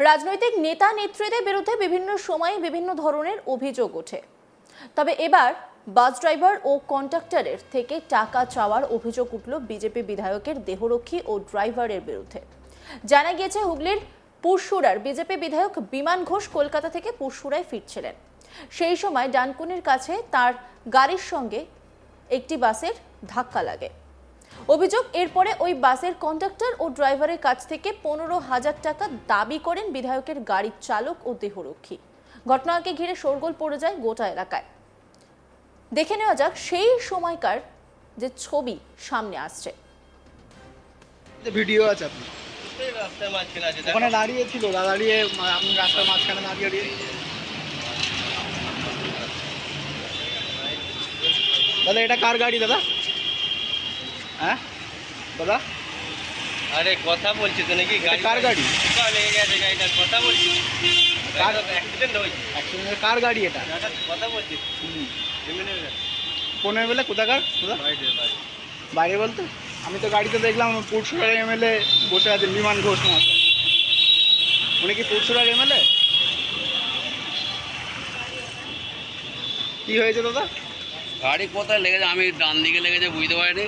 রাজনৈতিক নেতা নেত্রীদের বিরুদ্ধে বিভিন্ন সময়ে বিভিন্ন ধরনের অভিযোগ ওঠে। তবে এবার বাস ড্রাইভার ও কন্ডাক্টরের থেকে টাকা চাওয়ার অভিযোগ উঠল বিজেপি বিধায়কের দেহরক্ষী ও ড্রাইভারের বিরুদ্ধে। জানা গিয়েছে, হুগলির পুরসুরার বিজেপি বিধায়ক বিমান ঘোষ কলকাতা থেকে পুরসুরায় ফিরছিলেন। সেই সময় ডানকুনির কাছে তার গাড়ির সঙ্গে একটি বাসের ধাক্কা লাগে। অভিযোগ, এরপরে ওই বাসের কন্ডাক্টর ও ড্রাইভারের কাছ থেকে পনেরো হাজার টাকা দাবি করেন বিধায়কের গাড়ির চালক ও দেহরক্ষী। ঘটনাকে ঘিরে শোরগোল পড়ে যায় গোটা এলাকায়। দেখে নেওয়া যাক, সেই সময়কার যে ছবি সামনে আসছে। ভিডিও আছে আপনি দাঁড়িয়ে দাঁড়িয়ে দাঁড়িয়ে দাদা, এটা কার গাড়ি দাদা? হ্যাঁ? দাদা? আরে কথা বলছি তো নাকি? গাড়ি কার গাড়ি? লেগে গেছে গাড়িটা কথা বলছি। কার- অ্যাক্সিডেন্ট হয়েছে। অ্যাক্সিডেন্টের কার গাড়ি এটা? কথা বলছি। পনেরো বেলা কোথাকার? কোথা? বাইরে, বলতে? আমি তো গাড়িতে দেখলাম পুরসুরার এমএলএ বসে আছেন বিমান ঘোষ মহাশয়। উনি কি পুরসুরার এমএলএ? কি হয়েছে দাদা? গাড়ি কোথায় লেগেছে? আমি ডান দিকে লেগেছে বুঝতে পারিনি।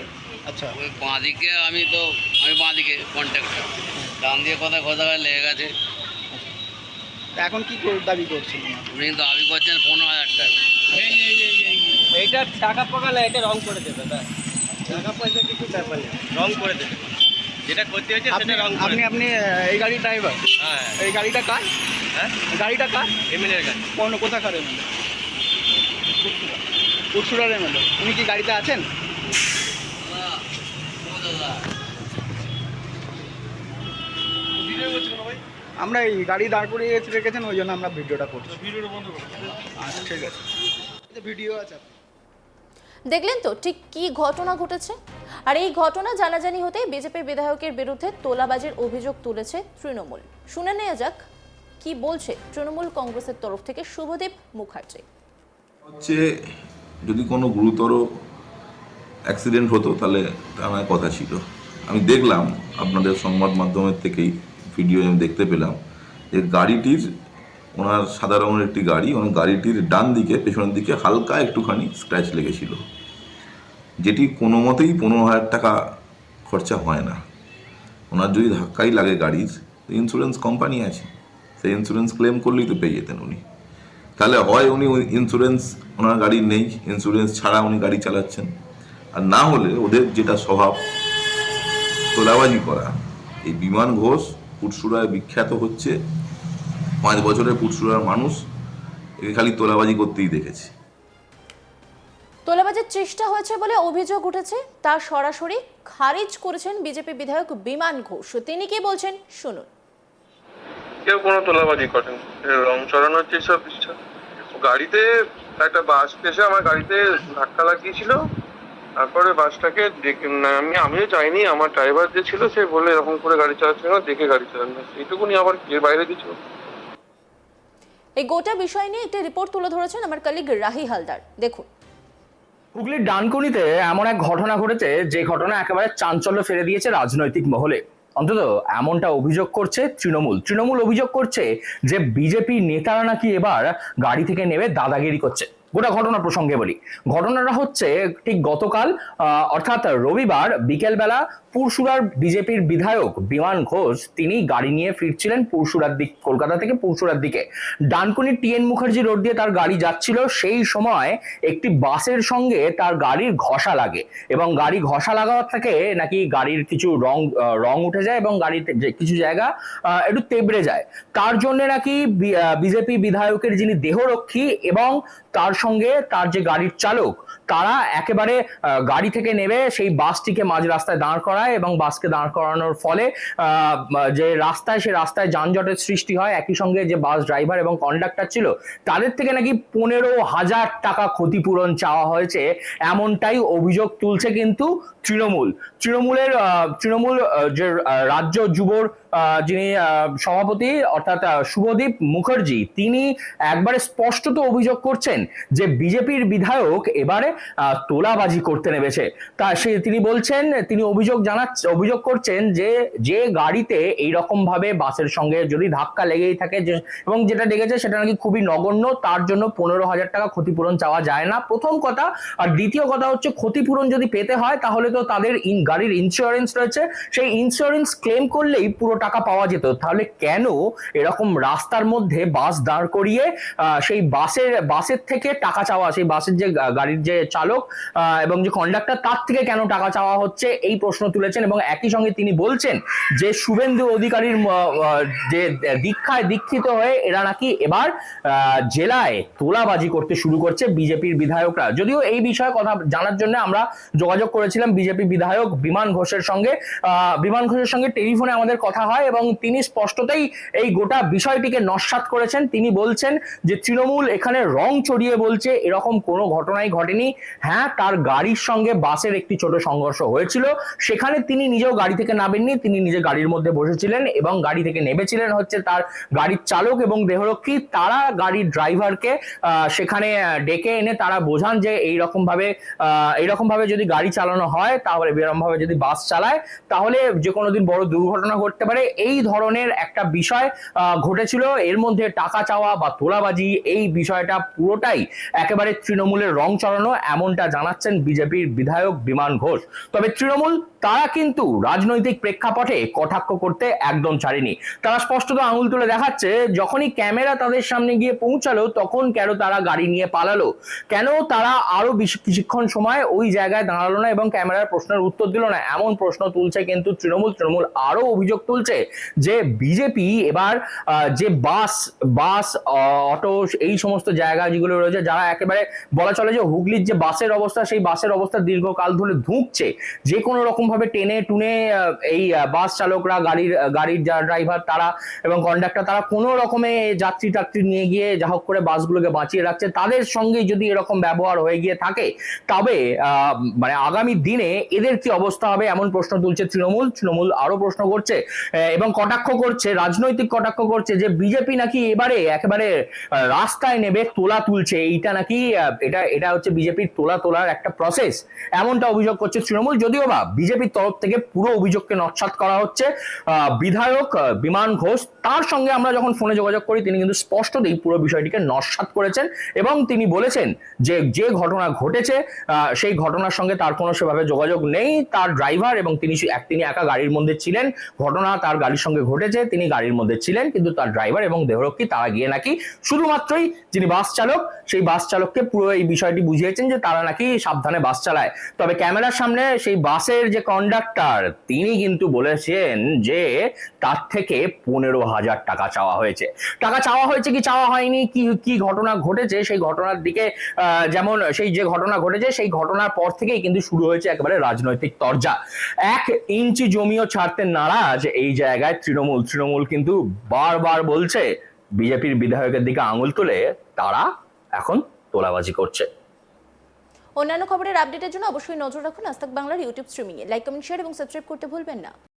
আচ্ছা। ওই বাঁ দিকে আমি তো আমি বাঁ দিকে কন্ট্যাক্টর ডান দিকে কোথায় কোথায় লেগে গেছে। তা এখন কি দাবি করছেন? উনি দাবি করছেন পনেরো হাজার টাকা। এইটা টাকা পাকালে এটা রং করে দেবে টাকা পয়সা কিছু ব্যাপার নেই রং করে দেবে। যেটা করতে হয়েছে সেটা রং আপনি আপনি এই গাড়ির ড্রাইভার হ্যাঁ এই গাড়িটা কার? হ্যাঁ? গাড়িটা কার? এমএলএ গাড়ি। কোন কোথাকার এমএলএ পুরসুরার এমএলএ উনি কি গাড়িতে আছেন দাদা, ও দাদা আমরা এই গাড়ি দাঁড় করিয়ে রেখে- রেখেছেন ওই জন্য আমরা ভিডিওটা করছি। আচ্ছা ঠিক আছে। ভিডিও আছে। দেখলেন তো ঠিক কি ঘটনা ঘটেছে? আর এই ঘটনা জানাজানি হতেই বিজেপি বিধায়কের বিরুদ্ধে তোলাবাজির অভিযোগ তুলেছে তৃণমূল। শুনে নেওয়া যাক কি বলছে তৃণমূল কংগ্রেসের তরফ থেকে শুভদীপ মুখার্জি। হচ্ছে যদি কোনো গুরুতর অ্যাক্সিডেন্ট হতো তাহলে আমার কথা ছিল। আমি দেখলাম আপনাদের সংবাদ মাধ্যমের থেকেই। ভিডিও আমি দেখতে পেলাম যে গাড়িটির ওনার সাদা রঙের একটি গাড়ি ওনার গাড়িটির ডান দিকে, পেছনের দিকে হালকা একটুখানি স্ক্র্যাচ লেগেছিল। যেটি কোনো মতেই পনেরো হাজার টাকা খরচা হয় না। ওনার যদি ধাক্কাই লাগে গাড়ির ইন্স্যুরেন্স কোম্পানি আছে। সেই ইন্স্যুরেন্স ক্লেম করলেই তো পেয়ে যেতেন উনি। তাহলে হয় উনি ইন্স্যুরেন্স ওনার গাড়ির নেই ইন্স্যুরেন্স ছাড়া উনি গাড়ি চালাচ্ছেন। আর না হলে ওদের যেটা স্বভাব, তোলাবাজি করা, এই বিমান ঘোষ পুটসুরায় বিখ্যাত হচ্ছে। পাঁচ বছরের পুটসুরার মানুষ একে খালি তোলাবাজি করতেই দেখেছি। তোলাবাজির চেষ্টা হয়েছে বলে অভিযোগ উঠেছে। তা সরাসরি খারিজ করেছেন বিজেপি বিধায়ক বিমান ঘোষ। তিনি কি বলছেন? শুনুন। কেউ কোনো তোলাবাজি করেন রং চড়ানোর যেসব গাড়িতে একটা বাস এসে আমার গাড়িতে ধাক্কা লাগিয়েছিল। তারপরে বাসটাকে দেখে আমি আমিও চাইনি আমার ড্রাইভার যে ছিল সে বলে এরকম করে গাড়ি চালাচ্ছে না দেখে গাড়ি চালান না এইটুকুনি আবার এর বাইরে কিছু এই গোটা বিষয় নিয়ে একটি রিপোর্ট তুলে ধরেছেন আমার কলিগ রাহি হালদার। দেখুন। হুগলির ডানকুনিতে এমন এক ঘটনা ঘটেছে যে ঘটনা একেবারে চাঞ্চল্য ফেলে দিয়েছে রাজনৈতিক মহলে। অন্তত এমনটা অভিযোগ করছে তৃণমূল। তৃণমূল অভিযোগ করছে যে বিজেপি নেতারা নাকি এবার গাড়ি থেকে নেমে দাদাগিরি করছে। গোটা ঘটনা প্রসঙ্গে বলি। ঘটনাটা হচ্ছে ঠিক গতকাল অর্থাৎ রবিবার বিকেলবেলা পুরসুরার বিজেপির বিধায়ক বিমান ঘোষ, তিনি গাড়ি নিয়ে ফিরছিলেন পুরসুরার দিক, কলকাতা থেকে পুরসুরার দিকে। ডানকুনি টিএন মুখার্জি রোড দিয়ে তার গাড়ি যাচ্ছিল, সেই সময় একটি বাসের সঙ্গে তার গাড়ির ঘষা লাগে এবং গাড়ি ঘষা লাগার থেকে নাকি গাড়ির কিছু রং রং উঠে যায় এবং গাড়ির কিছু জায়গা একটু তেবড়ে যায়। তার জন্য নাকি বিজেপি বিধায়কের যিনি দেহরক্ষী এবং তার সঙ্গে তার যে গাড়ির চালক, তারা একেবারে গাড়ি থেকে নেমে সেই বাসটিকে মাঝ রাস্তায় দাঁড় করায় এবং বাসকে দাঁড় করানোর ফলে যে রাস্তায়, সে রাস্তায় যানজটের সৃষ্টি হয়। একই সঙ্গে যে বাস ড্রাইভার এবং কন্ডাক্টর ছিল, তাদের থেকে নাকি পনেরো হাজার টাকা ক্ষতিপূরণ চাওয়া হয়েছে। এমনটাই অভিযোগ তুলছে কিন্তু তৃণমূল। তৃণমূলের তৃণমূল যে রাজ্য যুবর যিনি সভাপতি, অর্থাৎ শুভদীপ মুখার্জি, তিনি একবারে স্পষ্টত অভিযোগ করছেন যে বিজেপির বিধায়ক এবারে তোলাবাজি করতে নেমেছে। তা সে, তিনি বলছেন, তিনি অভিযোগ জানাচ্ছে, অভিযোগ করছেন যে যে গাড়িতে এই রকম ভাবে বাসের সঙ্গে যদি ধাক্কা লেগেই থাকে, যে, এবং যেটা লেগেছে সেটা নাকি খুবই নগণ্য, তার জন্য পনেরো হাজার টাকা ক্ষতিপূরণ চাওয়া যায় না। প্রথম কথা, আর দ্বিতীয় কথা হচ্ছে, ক্ষতিপূরণ যদি পেতে হয়, তাহলে তো তাদের ইন- গাড়ির ইন্স্যুরেন্স রয়েছে, সেই ইন্স্যুরেন্স ক্লেম করলেই পুরো টাকা পাওয়া যেত। তাহলে কেন এরকম রাস্তার মধ্যে বাস দাঁড় করিয়ে সেই বাসের বাসের থেকে টাকা চাওয়া, সেই বাসের যে গাড়ির যে চালক এবং যে কন্ডাক্টর তার থেকে কেন টাকা চাওয়া হচ্ছে? এই প্রশ্ন তুলেছেন এবং একই সঙ্গে তিনি বলছেন যে শুভেন্দু অধিকারীর যে দীক্ষায় দীক্ষিত হয়ে এরা নাকি এবার জেলায় তোলাবাজি করতে শুরু করছে বিজেপির বিধায়করা। যদিও এই বিষয়ে কথা জানার জন্য আমরা যোগাযোগ করেছিলাম বিজেপি বিধায়ক বিমান ঘোষের সঙ্গে বিমান ঘোষের সঙ্গে টেলিফোনে আমাদের কথা হয় এবং তিনি স্পষ্টতই এই গোটা বিষয়টিকে নস্বাত করেছেন। তিনি বলছেন যে তৃণমূল এখানে রং চড়িয়ে বলছে, এরকম কোনো ঘটনাই ঘটেনি। হ্যাঁ তার গাড়ির সঙ্গে বাসের একটি ছোট সংঘর্ষ হয়েছিল। সেখানে তিনি নিজেও গাড়ি থেকে নামেননি, তিনি নিজে গাড়ির মধ্যে বসেছিলেন এবং গাড়ি থেকে নেমেছিলেন হচ্ছে তার গাড়ির চালক এবং দেহরক্ষী। তারা গাড়ির ড্রাইভারকে সেখানে ডেকে এনে তারা বোঝান যে এইরকম ভাবে এইরকম ভাবে যদি গাড়ি চালানো হয় তাহলে এরকম ভাবে যদি বাস চালায়, তাহলে যে কোনো দিন বড় দুর্ঘটনা ঘটতে পারে। এই ধরনের একটা বিষয় ঘটেছিল। এর মধ্যে টাকা চাওয়া বা তোলাবাজি, এই বিষয়টা পুরোটাই একেবারে তৃণমূলের রং চড়ানো, এমনটা জানাচ্ছেন বিজেপির বিধায়ক বিমান ঘোষ। তবে তৃণমূল, তারা কিন্তু রাজনৈতিক প্রেক্ষাপটে কটাক্ষ করতে একদম ছাড়েনি। তারা স্পষ্টত আঙুল তুলে দেখাচ্ছে, যখনই ক্যামেরা তাদের সামনে গিয়ে পৌঁছালো, তখন কেন তারা গাড়ি নিয়ে পালালো? কেন তারা আরও কিছুক্ষণ সময় ওই জায়গায় দাঁড়াল না এবং ক্যামেরার প্রশ্নের উত্তর দিল না। এমন প্রশ্ন তুলছে কিন্তু তৃণমূল। তৃণমূল আরও অভিযোগ তুলছে যে বিজেপি এবার যে বাস বাস অটো, এই সমস্ত জায়গা যেগুলো রয়েছে, যারা একেবারে বলা চলে যে হুগলির যে বাসের অবস্থা, সেই বাসের অবস্থা দীর্ঘকাল ধরে ধুঁকছে। যে কোনো রকম ভাবে টেনে টুনে এই বাস চালকরা, গাড়ির গাড়ির যারা ড্রাইভার তারা এবং কন্ডাক্টর তারা কোনো রকমে যাত্রী টাত্রী নিয়ে গিয়ে যা হোক করে বাসগুলোকে বাঁচিয়ে রাখছে। তাদের সঙ্গে যদি এরকম ব্যবহার হয়ে গিয়ে থাকে, তবে মানে আগামী দিনে এদের কি অবস্থা হবে এমন প্রশ্ন তুলছে তৃণমূল? তৃণমূল আরও প্রশ্ন করছে এবং কটাক্ষ করছে, রাজনৈতিক কটাক্ষ করছে যে বিজেপি নাকি এবারে একেবারে রাস্তায় নেবে, তোলা তুলছে। এইটা নাকি এটা এটা হচ্ছে বিজেপির তোলা তোলার একটা প্রসেস এমনটা অভিযোগ করছে তৃণমূল। যদিও বা বিজেপির তরফ থেকে পুরো অভিযোগকে নৎসাৎ করা হচ্ছে বিধায়ক বিমান ঘোষ, তার সঙ্গে আমরা যখন ফোনে যোগাযোগ করি, তিনি কিন্তু স্পষ্টতই পুরো বিষয়টিকে নস্বাত করেছেন, এবং তিনি বলেছেন যে যে ঘটনা ঘটেছে সেই ঘটনার সঙ্গে তার কোনো সেভাবে যোগাযোগ নেই, তার ড্রাইভার এবং তিনি এক তিনি একা গাড়ির মধ্যে ছিলেন। ঘটনা তার গাড়ির সঙ্গে ঘটেছে, তিনি গাড়ির মধ্যে ছিলেন, কিন্তু তার ড্রাইভার এবং দেহরক্ষী তারা গিয়ে নাকি শুধুমাত্রই যিনি বাস চালক, সেই বাস চালককে পুরো এই বিষয়টি বুঝিয়েছেন যে তারা নাকি সাবধানে বাস চালায়। তবে ক্যামেরার সামনে সেই বাসের যে কন্ডাক্টর তিনি কিন্তু বলেছেন যে তার থেকে পনেরো হাজার টাকা চাওয়া হয়েছে। টাকা চাওয়া হয়েছে কি চাওয়া হয়নি, কি কি ঘটনা ঘটেছে, সেই ঘটনার দিকে যেমন সেই যে ঘটনা ঘটেছে, সেই ঘটনার পর থেকেই কিন্তু শুরু হয়েছে একেবারে রাজনৈতিক তরজা। এক ইঞ্চি জমিও ছাড়তে নারাজ এই জায়গায় তৃণমূল। তৃণমূল কিন্তু বারবার বলছে, বিজেপির বিধায়কের দিকে আঙুল তুলে তারা এখন তোলাবাজি করছে। অন্যান্য খবরের আপডেটের জন্য অবশ্যই নজর রাখুন আস্তাক বাংলার ইউটিউব স্ট্রিমিংয়ে। লাইক, কমেন্ট, শেয়ার এবং সাবস্ক্রাইব করতে ভুলবেন না।